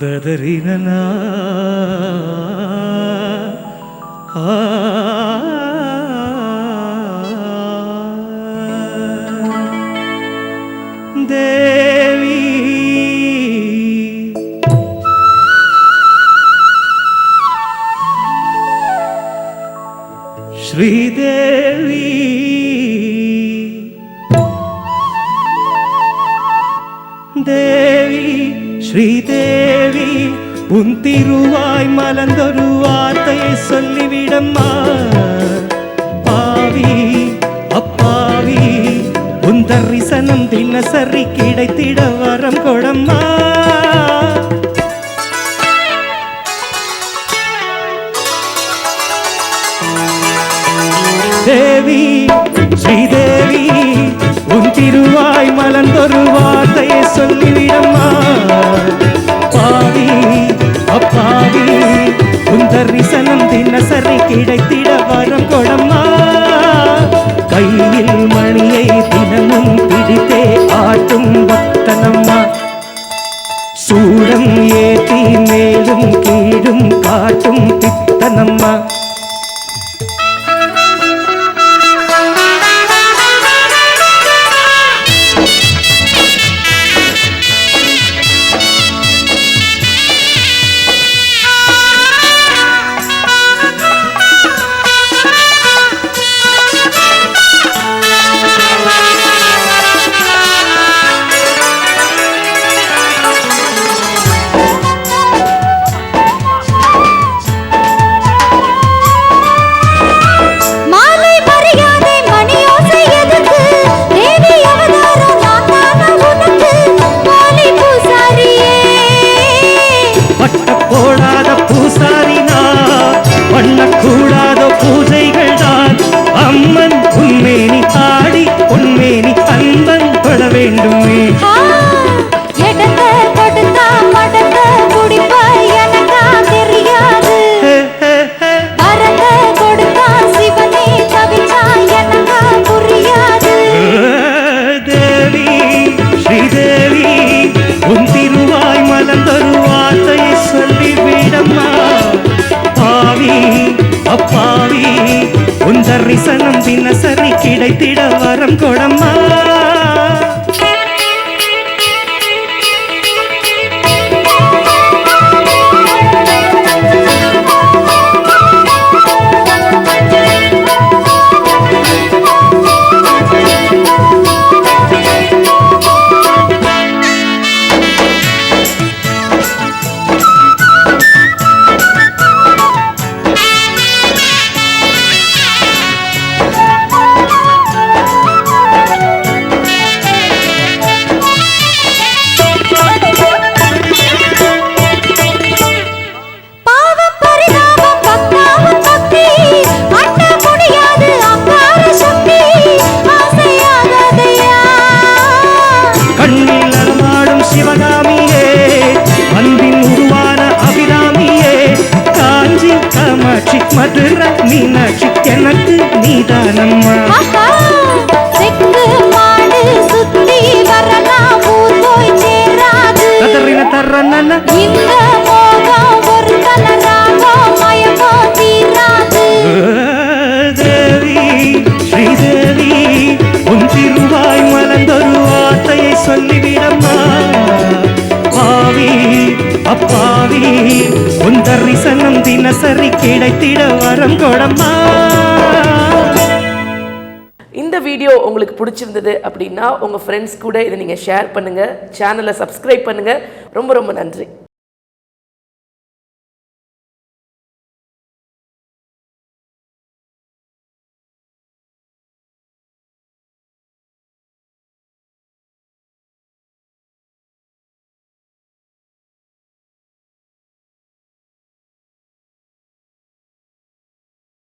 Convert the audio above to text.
ദദരിന ആ ஸ்ரீதேவி தேவி ஸ்ரீதேவி உன் திருவாய் மலர்ந்தொரு வார்த்தையை சொல்லிவிடம்மா பாவி அப்பாவி உன் தரிசனம் தினசரி கிடைத்திட ஸ்ரீதேவி உன் திருவாய் மலர்ந்தொரு வார்த்தையை சொல்லிவிடம்மா. பாவி அப்பாவி உன் தரிசனம் தினசரி கிடைத்திட வரம் கொடம்மா. கையில் மணியை தினமும் பிடித்தே ஆட்டும் பக்தனம்மா. சூடம் ஏற்றி மேலும் கீழும் காட்டும் பித்தனம்மா. தரிசனம் தினசரி கிடைத்திட வரம் கொடம்மா. மீனாட்சி எனக்கு நீதானம்மா. ஆஹா தினசரி கிடைத்திட வரம் கொடம்மா. இந்த வீடியோ உங்களுக்கு பிடிச்சிருந்தது அப்படின்னா உங்கள் ஃப்ரெண்ட்ஸ் கூட இதை நீங்கள் ஷேர் பண்ணுங்கள் சேனலை சப்ஸ்கிரைப் பண்ணுங்கள் ரொம்ப ரொம்ப நன்றி.